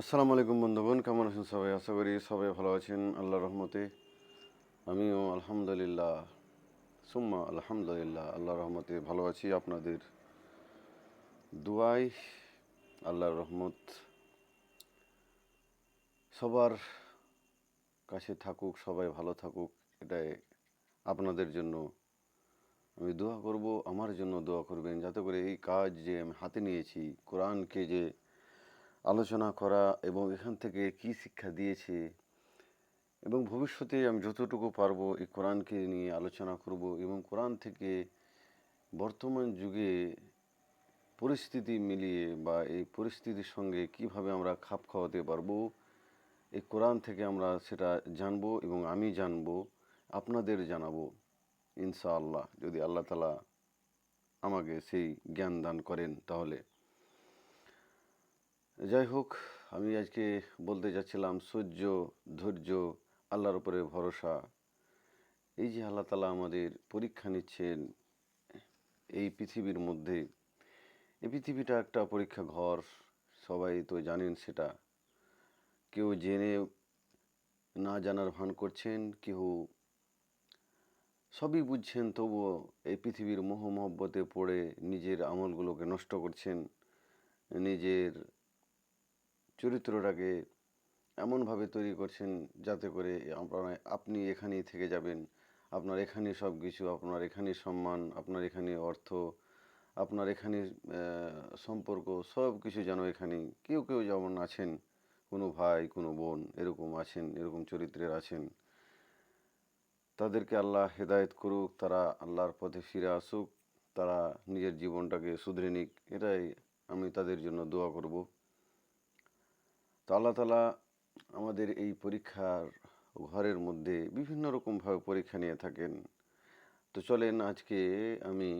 আসসালামু আলাইকুম বন্ধুগণ, কেমন আছেন সবাই? আশা করি সবাই ভালো আছেন আল্লাহ রহমতে। আমিও আলহামদুলিল্লাহ, সুম্মা আলহামদুলিল্লাহ আল্লাহ রহমতে ভালো আছি। আপনাদের দুয়াই আল্লাহর রহমত সবার কাছে থাকুক, সবাই ভালো থাকুক, এটাই আপনাদের জন্য আমি দোয়া করব, আমার জন্য দোয়া করবেন, যাতে করে এই কাজ যে আমি হাতে নিয়েছি, কোরআনকে যে আলোচনা করা এবং এখান থেকে কি শিক্ষা দিয়েছে এবং ভবিষ্যতে আমি যতটুকু পারব এই কোরআনকে নিয়ে আলোচনা করব এবং কোরআন থেকে বর্তমান যুগে পরিস্থিতি মিলিয়ে বা এই পরিস্থিতির সঙ্গে কীভাবে আমরা খাপ খাওয়াতে পারব, এই কোরআন থেকে আমরা সেটা জানব এবং আমি জানব, আপনাদের জানাব, ইনশাআল্লাহ। যদি আল্লাহ তালা আমাকে সেই জ্ঞান দান করেন তাহলে। যাই হোক, আমি আজকে বলতে যাচ্ছিলাম সহ্য, ধৈর্য, আল্লাহর উপরে ভরসা। এই যে আল্লাহ তালা আমাদের পরীক্ষা নিচ্ছেন এই পৃথিবীর মধ্যে এই পৃথিবীটা একটা পরীক্ষা ঘর, সবাই তো জানেন সেটা। কেউ জেনে না জানার ভান করছেন, কেউ সবই বুঝছেন, তবুও এই পৃথিবীর মোহ মহব্বতে পড়ে নিজের আমলগুলোকে নষ্ট করছেন, নিজের চরিত্রটাকে এমনভাবে তৈরি করছেন যাতে করে আপনারা, আপনি এখানেই থেকে যাবেন। আপনার এখানে সব কিছু আপনার এখানে সম্মান, আপনার এখানে অর্থ, আপনার এখানে সম্পর্ক সব কিছু যেন এখানে। কেউ কেউ যেমন আছেন, কোনো ভাই, কোনো বোন এরকম আছেন, এরকম চরিত্রের আছেন। তাদেরকে আল্লাহ হেদায়েত করুক, তারা আল্লাহর পথে ফিরে আসুক, তারা নিজের জীবনটাকে শুধরে নিক। এটাই আমি তাদের জন্য দোয়া করব। তো আল্লাহ তালা আমাদের এই পরীক্ষার ঘরের মধ্যে বিভিন্ন রকমভাবে পরীক্ষা নিয়ে থাকেন। তো চলেন আজকে আমি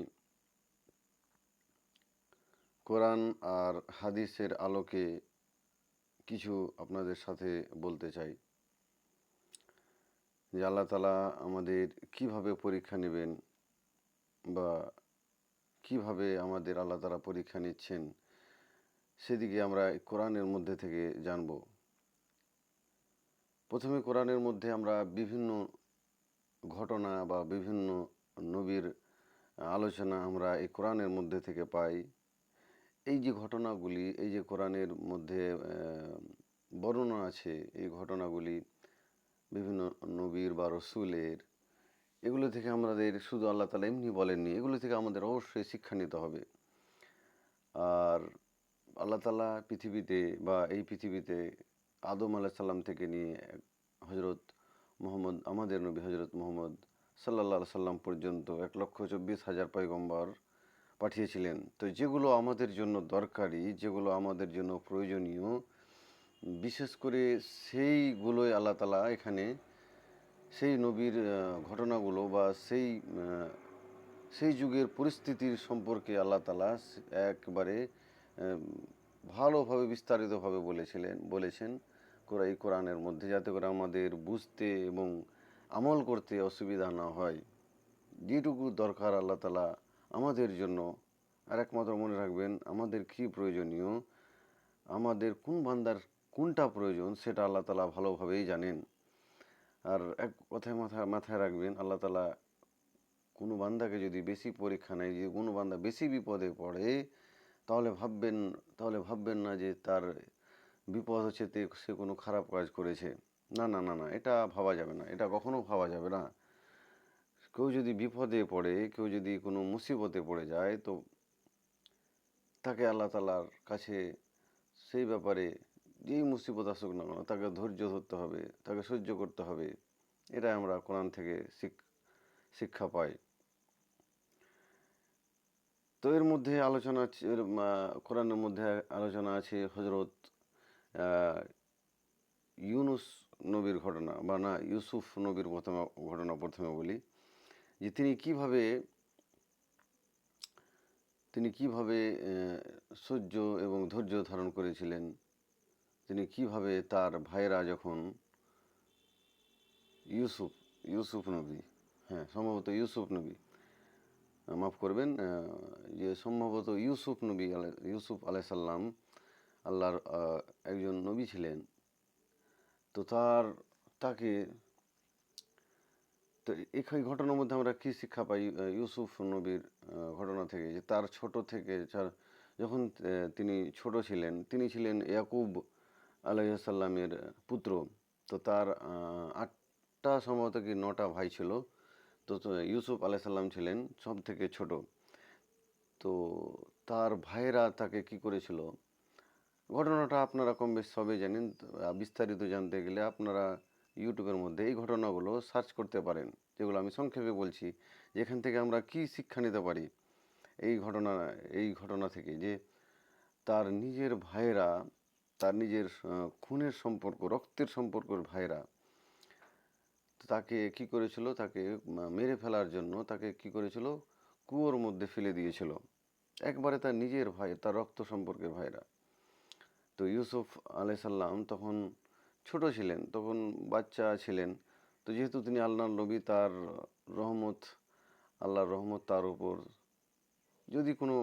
কোরআন আর হাদিসের আলোকে কিছু আপনাদের সাথে বলতে চাই। যে আল্লাহ তালা আমাদের কীভাবে পরীক্ষা নেবেন বা কীভাবে আমাদের আল্লাহ তালা পরীক্ষা নিচ্ছেন সেদিকে আমরা কোরআনের মধ্যে থেকে জানব। প্রথমে কোরআনের মধ্যে আমরা বিভিন্ন ঘটনা বা বিভিন্ন নবীর আলোচনা আমরা এই কোরআনের মধ্যে থেকে পাই। এই যে ঘটনাগুলি, এই যে কোরআনের মধ্যে বর্ণনা আছে, এই ঘটনাগুলি বিভিন্ন নবীর বা রসুলের, এগুলো থেকে আমাদের শুধু আল্লাহ তালা এমনি বলেননি, এগুলো থেকে আমাদের অবশ্যই শিক্ষা নিতে হবে। আর আল্লাহ তালা পৃথিবীতে বা এই পৃথিবীতে আদম আলাহ সাল্লাম থেকে নিয়ে হজরত মোহাম্মদ, আমাদের নবী হজরত মোহাম্মদ সাল্লাহ সাল্লাম পর্যন্ত এক লক্ষ চব্বিশ হাজার পয়গম্বর পাঠিয়েছিলেন। তো যেগুলো আমাদের জন্য দরকারি, যেগুলো আমাদের জন্য প্রয়োজনীয়, বিশেষ করে সেইগুলোই আল্লাহ তালা এখানে সেই নবীর ঘটনাগুলো বা সেই সেই যুগের পরিস্থিতির সম্পর্কে আল্লাহ তালা একবারে ভালোভাবে বিস্তারিতভাবে বলেছিলেন, বলেছেন কোরা, এই কোরআনের মধ্যে যাতে করে আমাদের বুঝতে এবং আমল করতে অসুবিধা না হয়। যেটুকু দরকার আল্লাহ তালা আমাদের জন্য। আর একমাত্র মনে রাখবেন, আমাদের কী প্রয়োজনীয়? আমাদের কোন বান্দার কোনটা প্রয়োজন সেটা আল্লাহ তালা ভালোভাবেই জানেন। আর এক কথায় মাথায় মাথায় রাখবেন, আল্লাহ তালা কোনো বান্দাকে যদি বেশি পরীক্ষা নেয় যে কোনো বান্দা বেশি বিপদে পড়ে তাহলে ভাববেন তাহলে ভাববেন না যে তার বিপদ হচ্ছে তে সে কোনো খারাপ কাজ করেছে। না না না না, এটা ভাবা যাবে না, এটা কখনো ভাবা যাবে না। কেউ যদি বিপদে পড়ে, কেউ যদি কোনো মুসিবতে পড়ে যায়, তো তাকে আল্লাহ তালার কাছে সেই ব্যাপারে যেই মুসিবত আসুক না কেন, তাকে ধৈর্য ধরতে হবে, তাকে সহ্য করতে হবে। এটা আমরা কোরআন থেকে শিক্ষা পাই। তো এর মধ্যে আলোচনা কোরআনের মধ্যে আলোচনা আছে হজরত ইউনুস নবীর ঘটনা বা না, ইউসুফ নবীর প্রথমে, ঘটনা প্রথমে বলি, যে তিনি কীভাবে তিনি কীভাবে সহ্য এবং ধৈর্য ধারণ করেছিলেন, তিনি কীভাবে তার ভাইয়েরা যখন ইউসুফ ইউসুফ নবী হ্যাঁ সম্ভবত ইউসুফ নবী মাফ করবেন যে সম্ভবত ইউসুফ নবী আলাই- ইউসুফ আলাইসাল্লাম আল্লাহর একজন নবী ছিলেন। তো তার, তাকে, তো এই ঘটনার মধ্যে আমরা কী শিক্ষা পাই ইউসুফ নবীর ঘটনা থেকে? যে তার ছোট থেকে যার- যখন তিনি ছোট ছিলেন, তিনি ছিলেন ইয়াকুব আলাইসাল্লামের পুত্র। তো তার আটটা সম্ভবত কি নটা ভাই ছিল। তো ইউসুফ আলাইসাল্লাম ছিলেন সব থেকে ছোট। তো তার ভাইয়েরা তাকে কি করেছিল? ঘটনাটা আপনারা কম বেশ সবই জানেন। বিস্তারিত জানতে গেলে আপনারা ইউটিউবের মধ্যে এই ঘটনাগুলো সার্চ করতে পারেন, যেগুলো আমি সংক্ষেপে বলছি, যেখান থেকে আমরা কি শিক্ষা নিতে পারি। এই ঘটনা এই ঘটনা থেকে যে তার নিজের ভাইয়েরা, তার নিজের খুনের সম্পর্ক, রক্তের সম্পর্কের ভাইয়েরা তো তাকে কি করেছিল? তাকে মেরে ফেলার জন্য তাকে কি করেছিল? কুয়োর মধ্যে ফেলে দিয়েছিল। একবারে তার নিজের ভাই, তার রক্ত সম্পর্কের ভাইরা। তো ইউসুফ আলাইসাল্লাম তখন ছোট ছিলেন, তখন বাচ্চা ছিলেন। তো যেহেতু তিনি আল্লাহর নবী, তার রহমত, আল্লাহর রহমত তার উপর। যদি কোনো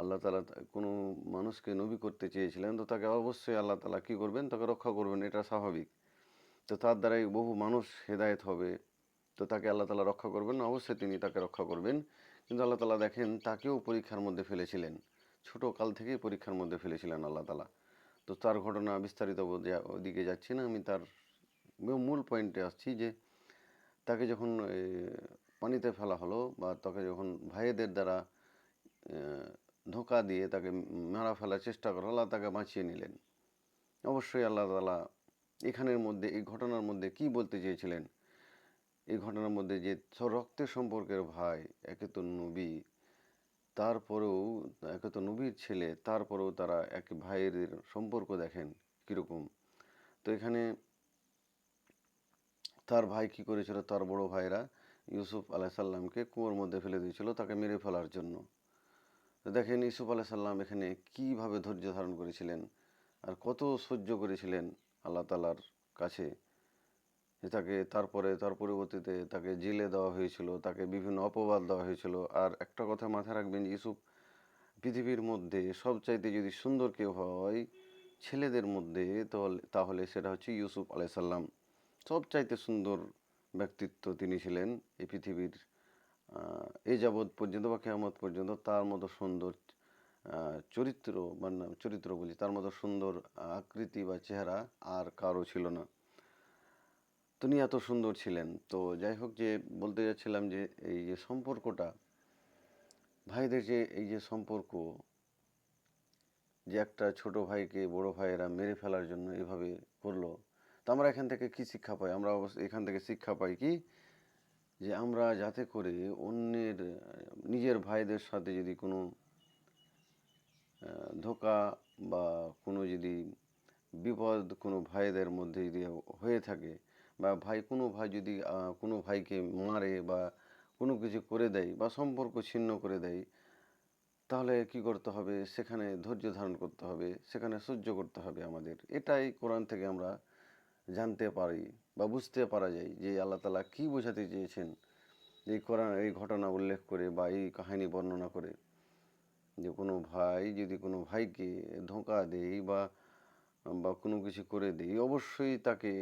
আল্লাহ তালা কোনো মানুষকে নবী করতে চেয়েছিলেন, তো তাকে অবশ্যই আল্লাহ তালা কী করবেন? তাকে রক্ষা করবেন, এটা স্বাভাবিক। তো তার দ্বারাই বহু মানুষ হেদায়েত হবে। তো তাকে আল্লাহ তালা রক্ষা করবেন অবশ্যই তিনি তাকে রক্ষা করবেন। কিন্তু আল্লাহ তালা দেখেন তাকেও পরীক্ষার মধ্যে ফেলেছিলেন। ছোট কাল থেকেই পরীক্ষার মধ্যে ফেলেছিলেন আল্লাহ তালা। তো তার ঘটনা বিস্তারিত ওদিকে যাচ্ছি না, আমি তার মূল পয়েন্টে আসছি যে, তাকে যখন পানিতে ফেলা হলো বা তাকে যখন ভাইয়েদের দ্বারা ধোকা দিয়ে তাকে মারা ফেলার চেষ্টা করা আল্লাহ তাকে বাঁচিয়ে নিলেন। অবশ্যই আল্লাহ তালা এখানের মধ্যে, এই ঘটনার মধ্যে কি বলতে চেয়েছিলেন? এই ঘটনার মধ্যে যে রক্তের সম্পর্কের ভাই একে তো নবী, তারপরেও একে তো নবীর ছেলে, তারপরেও তারা এক ভাইয়ের সম্পর্ক দেখেন কীরকম? তো এখানে তার ভাই কি করেছিল? তার বড় ভাইরা ইউসুফ আলাইসাল্লামকে কুয়োর মধ্যে ফেলে দিয়েছিল তাকে মেরে ফেলার জন্য। দেখেন, ইউসুফ আলাইসাল্লাম এখানে কীভাবে ধৈর্য ধারণ করেছিলেন আর কত সহ্য করেছিলেন? আল্লাহ তালার কাছে। তাকে তারপরে, তার পরবর্তীতে তাকে জেলে দেওয়া হয়েছিল, তাকে বিভিন্ন অপবাদ দেওয়া হয়েছিল। আর একটা কথা মাথায় রাখবেন, ইউসুফ পৃথিবীর মধ্যে সবচাইতে যদি সুন্দর কেউ হয়, ছেলেদের মধ্যে, তাহলে সেটা হচ্ছে ইউসুফ আলাইসাল্লাম সবচাইতে সুন্দর ব্যক্তিত্ব তিনি ছিলেন এই পৃথিবীর এ যাবৎ পর্যন্ত বা কেয়ামত পর্যন্ত তার মতো সুন্দর চরিত্র মানে চরিত্র বলি তার মতো সুন্দর আকৃতি বা চেহারা আর কারও ছিল না। তিনি এত সুন্দর ছিলেন। তো যাই হোক যে বলতে যাচ্ছিলাম যে এই যে সম্পর্কটা, ভাইদের যে এই যে সম্পর্ক, যে একটা ছোট ভাইকে বড় ভাইয়েরা মেরে ফেলার জন্য এভাবে করল, তো আমরা এখান থেকে কি শিক্ষা পাই? আমরা অবশ্য এখান থেকে শিক্ষা পাই কি, যে আমরা যাতে করে অন্যের, নিজের ভাইদের সাথে যদি কোনো ধোঁকা বা কোনো যদি বিপদ কোনো ভাইদের মধ্যে যদি হয়ে থাকে বা ভাই কোনো ভাই যদি কোনো ভাইকে মারে বা কোনো কিছু করে দেয় বা সম্পর্ক ছিন্ন করে দেয়, তাহলে কি করতে হবে? সেখানে ধৈর্য ধারণ করতে হবে, সেখানে সহ্য করতে হবে আমাদের। এটাই কোরআন থেকে আমরা জানতে পারি বা বুঝতে পারা যায় যে আল্লাহ তালা কী বোঝাতে চেয়েছেন এই কোরআন, এই ঘটনা উল্লেখ করে বা এই কাহিনী বর্ণনা করে। যে কোনো ভাই যদি কোনো ভাইকে ধোঁকা দেয় বা বা কোনো কিছু করে দেয় অবশ্যই তাকে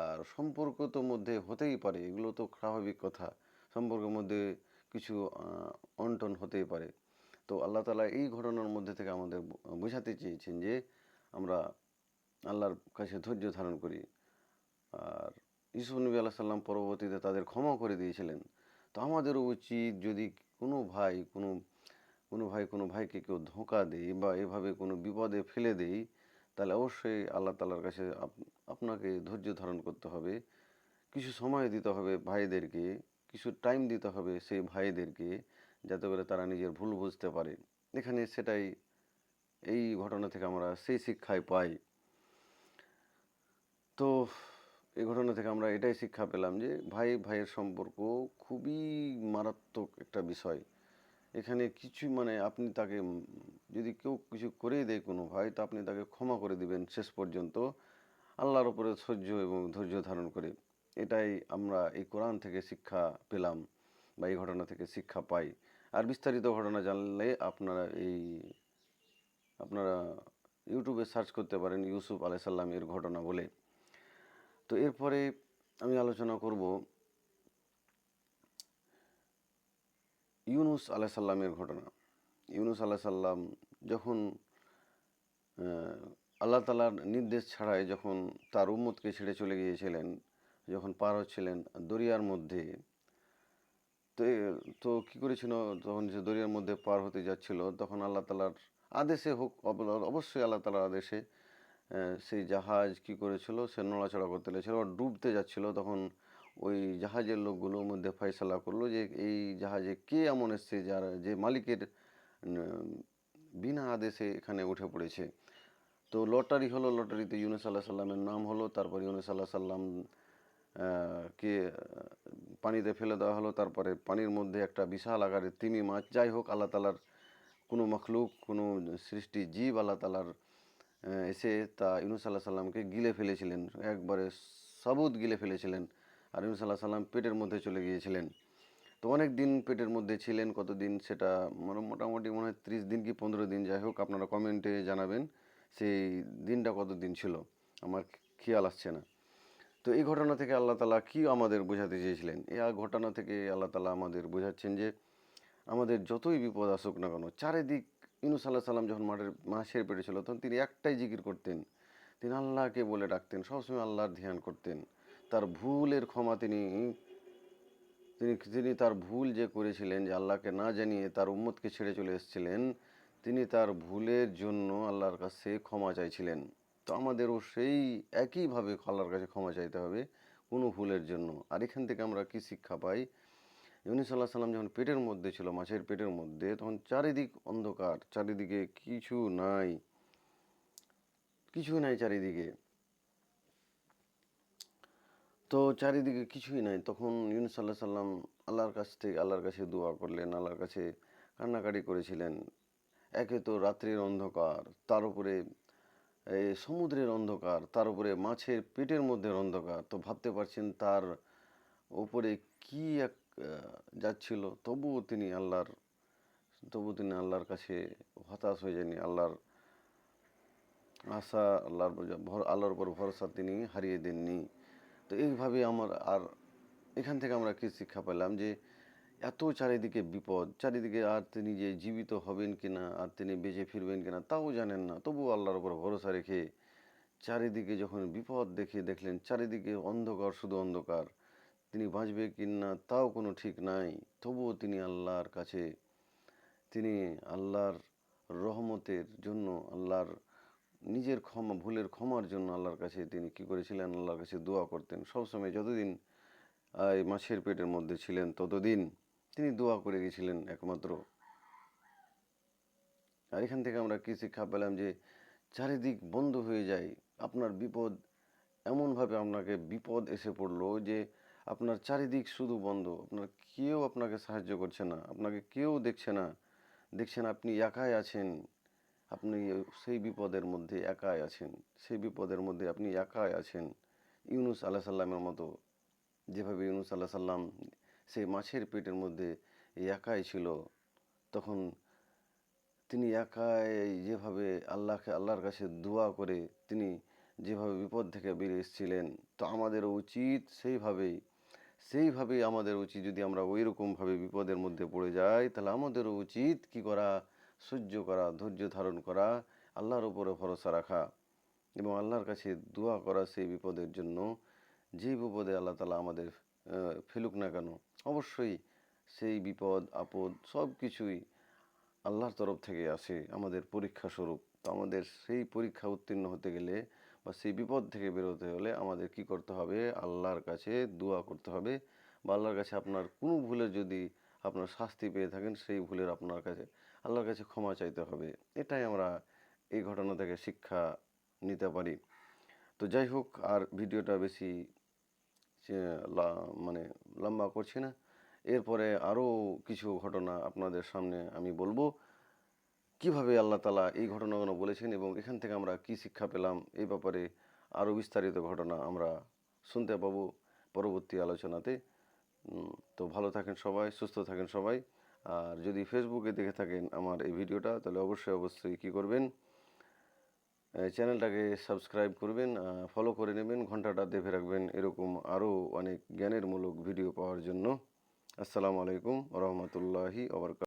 আর সম্পর্ক তো মধ্যে হতেই পারে, এগুলো তো স্বাভাবিক কথা। সম্পর্কের মধ্যে কিছু অন্টন হতেই পারে। তো আল্লাহ তালা এই ঘটনার মধ্যে থেকে আমাদের বোঝাতে চেয়েছেন যে আমরা আল্লাহর কাছে ধৈর্য ধারণ করি। আর ইসুফ নবী আল্লাহ সাল্লাম পরবর্তীতে তাদের ক্ষমা করে দিয়েছিলেন। তো আমাদেরও উচিত যদি কোনো ভাই, কোনো কোনো ভাই, কোনো ভাইকে কেউ ধোঁকা দেয় বা এভাবে কোনো বিপদে ফেলে দেয় তাহলে অবশ্যই আল্লাহ তালার কাছে আপ- আপনাকে ধৈর্য ধারণ করতে হবে। কিছু সময় দিতে হবে ভাইদেরকে, কিছু টাইম দিতে হবে সেই ভাইদেরকে, যাতে করে তারা নিজের ভুল বুঝতে পারে। এখানে সেটাই, এই ঘটনা থেকে আমরা সেই শিক্ষায় পাই। তো, এই ঘটনা থেকে আমরা এটাই শিক্ষা পেলাম যে ভাই, ভাইয়ের সম্পর্ক খুবই মারাত্মক একটা বিষয়। এখানে কিছু মানে আপনি তাকে যদি কেউ কিছু করেই দেয় কোনো ভাই, তো আপনি তাকে ক্ষমা করে দিবেন শেষ পর্যন্ত। আল্লাহর উপরে সহ্য এবং ধৈর্য ধারণ করে। এটাই আমরা এই কোরআন থেকে শিক্ষা পেলাম বা এই ঘটনা থেকে শিক্ষা পাই। আর বিস্তারিত ঘটনা জানলে আপনারা এই, আপনারা ইউটিউবে সার্চ করতে পারেন ইউসুফ আলাইসাল্লাম এর ঘটনা বলে। তো এরপরে আমি আলোচনা করব ইউনুস আলাইসাল্লামের ঘটনা। ইউনুস আলাইসাল্লাম যখন আহ, আল্লাহ তালার নির্দেশ ছাড়াই যখন তার উম্মতকে ছেড়ে চলে গিয়েছিলেন যখন পার হচ্ছিলেন দরিয়ার মধ্যে তো তো কী করেছিল তখন যে দরিয়ার মধ্যে পার হতে যাচ্ছিল তখন আল্লাহ তালার আদেশে হোক অবশ্যই আল্লাহ তালার আদেশে সেই জাহাজ কি করেছিল সে নড়াচড়া করতে লেগেছিল ডুবতে যাচ্ছিল তখন ওই জাহাজের লোকগুলোর মধ্যে ফয়সালা করল যে এই জাহাজে কে এমন এসছে যার, যে মালিকের বিনা আদেশে এখানে উঠে পড়েছে। তো লটারি হলো, লটারিতে ইউনুস আল্লাহ সাল্লামের নাম হলো, তারপর ইউনুস আল্লাহ সাল্লাম কে পানিতে ফেলে দেওয়া হলো, তারপরে পানির মধ্যে একটা বিশাল আকারের তিমি মাছ, যাই হোক, আল্লাহ তালার কোনো মখলুক, কোনো সৃষ্টি জীব আল্লাহ তালার এসে তা ইউনুস আল্লাহ সাল্লামকে গিলে ফেলেছিলেন, একবারে সাবুত গিলে ফেলেছিলেন। আর ইউনুস সাল্লাম পেটের মধ্যে চলে গিয়েছিলেন। তো অনেক দিন পেটের মধ্যে ছিলেন, কতদিন সেটা মানে মোটামুটি মনে হয় ত্রিশ দিন কি পনেরো দিন, যাই হোক আপনারা কমেন্টে জানাবেন সেই দিনটা কত দিন ছিল, আমার খেয়াল আসছে না। তো এই ঘটনা থেকে আল্লাহ তালা কী আমাদের বোঝাতে চেয়েছিলেন? এই ঘটনা থেকে আল্লাহ তালা আমাদের বোঝাচ্ছেন যে, আমাদের যতই বিপদ আসুক না কেন, চারিদিক ইনুস আল্লাহ সাল্লাম যখন মাঠের মাসের পেটে ছিল, তখন তিনি একটাই জিকির করতেন। তিনি আল্লাহকে বলে ডাকতেন, সবসময় আল্লাহর ধ্যান করতেন। তার ভুলের ক্ষমা তিনি তিনি তিনি তার ভুল যে করেছিলেন, যে আল্লাহকে না জানিয়ে তার উম্মতকে ছেড়ে চলে এসেছিলেন, তিনি তার ভুলের জন্য আল্লাহর কাছে ক্ষমা চাইছিলেন। তো আমাদেরও সেই একইভাবে আল্লাহর কাছে ক্ষমা চাইতে হবে কোনো ভুলের জন্য। আর এখান থেকে আমরা কি শিক্ষা পাই? ইউনুস আল্লাহ সাল্লাম যখন পেটের মধ্যে ছিল, মাছের পেটের মধ্যে, তখন চারিদিক অন্ধকার, চারিদিকে কিছু নাই কিছু নাই চারিদিকে। তো চারিদিকে কিছুই নাই। তখন ইউনুস আল্লাহ সাল্লাম আল্লাহর কাছ থেকে আল্লাহর কাছে দোয়া করলেন, আল্লাহর কাছে কান্নাকাটি করেছিলেন। একে তো রাত্রির অন্ধকার, তার উপরে এই সমুদ্রের অন্ধকার, তার উপরে মাছের পেটের মধ্যে অন্ধকার। তো ভাবতে পারছেন তার উপরে কি এক যাচ্ছিল? তবুও তিনি আল্লাহর তবু তিনি আল্লাহর কাছে হতাশ হয়ে যায়নি আল্লাহর আশা, আল্লাহর আল্লাহর উপর ভরসা তিনি হারিয়ে দেননি। তো এইভাবে আমার আর এখান থেকে আমরা কি শিক্ষা পেলাম যে এত চারিদিকে বিপদ, চারিদিকে আর তিনি যে জীবিত হবেন কিনা, আর তিনি বেঁচে ফিরবেন কিনা তাও জানেন না। তবুও আল্লাহর উপর ভরসা রেখে চারিদিকে যখন বিপদ দেখে দেখলেন, চারিদিকে অন্ধকার, শুধু অন্ধকার, তিনি বাঁচবে কিনা তাও কোনো ঠিক নাই। তবুও তিনি আল্লাহর কাছে, তিনি আল্লাহর রহমতের জন্য আল্লাহর নিজের ক্ষমা, ভুলের ক্ষমার জন্য আল্লাহর কাছে তিনি কি করেছিলেন? আল্লাহর কাছে দোয়া করতেন। সবসময় যতদিন এই মাছের পেটের মধ্যে ছিলেন, ততদিন তিনি দোয়া করে গেছিলেন একমাত্র। আর এখান থেকে আমরা কি শিক্ষা পেলাম যে, চারিদিক বন্ধ হয়ে যায়। আপনার বিপদ এমনভাবে আপনাকে বিপদ এসে পড়ল যে, আপনার চারিদিক শুধু বন্ধ। আপনার কেউ আপনাকে সাহায্য করছে না। আপনাকে কেউ দেখছে না। দেখছেন আপনি একাই আছেন। আপনি সেই বিপদের মধ্যে একাই আছেন, সেই বিপদের মধ্যে আপনি একাই আছেন। ইউনুস আল্লাহ সাল্লামের মতো যেভাবে ইউনুস আল্লাহ সাল্লাম সেই মাছের পেটের মধ্যে একাই ছিল, তখন তিনি একাই যেভাবে আল্লাহকে, আল্লাহর কাছে দোয়া করে তিনি যেভাবে বিপদ থেকে বেরিয়ে এসেছিলেন, তো আমাদেরও উচিত সেইভাবেই সেইভাবেই আমাদের উচিত যদি আমরা ওই রকমভাবে বিপদের মধ্যে পড়ে যাই, তাহলে আমাদেরও উচিত কি করা? সহ্য করা, ধৈর্য ধারণ করা, আল্লাহর উপরে ভরসা রাখা এবং আল্লাহর কাছে দোয়া করা সেই বিপদের জন্য যে বিপদে আল্লাহ তালা আমাদের ফেলুক না কেন, অবশ্যই সেই বিপদ, আপদ সব কিছুই আল্লাহর তরফ থেকে আসে আমাদের পরীক্ষা স্বরূপ। তো আমাদের সেই পরীক্ষা উত্তীর্ণ হতে গেলে বা সেই বিপদ থেকে বেরোতে হলে আমাদের কি করতে হবে? আল্লাহর কাছে দোয়া করতে হবে বা আল্লাহর কাছে আপনার কোনো ভুলে যদি আপনার শাস্তি পেয়ে থাকেন, সেই ভুলের আপনার কাছে আল্লাহর কাছে ক্ষমা চাইতে হবে। এটাই আমরা এই ঘটনা থেকে শিক্ষা নিতে পারি। তো যাই হোক, আর ভিডিওটা বেশি মানে লম্বা করছি না। এরপরে আরও কিছু ঘটনা আপনাদের সামনে আমি বলব। কীভাবে আল্লাহ তালা এই ঘটনাগুলো বলেছেন এবং এখান থেকে আমরা কি শিক্ষা পেলাম এই ব্যাপারে আরও বিস্তারিত ঘটনা আমরা শুনতে পাবো পরবর্তী আলোচনাতে। তো ভালো থাকেন সবাই, সুস্থ থাকেন সবাই। আর যদি ফেসবুকে দেখে থাকেন আমার এই ভিডিওটা, তাহলে অবশ্যই অবশ্যই কী করবেন? চ্যানেলটাকে সাবস্ক্রাইব করবেন ফলো করে নেবেন, ঘন্টাটা দেখে রাখবেন এরকম আরও অনেক জ্ঞানের মূলক ভিডিও পাওয়ার জন্য। আসসালামু আলাইকুম রহমতুল্লাহি ওবরকাত।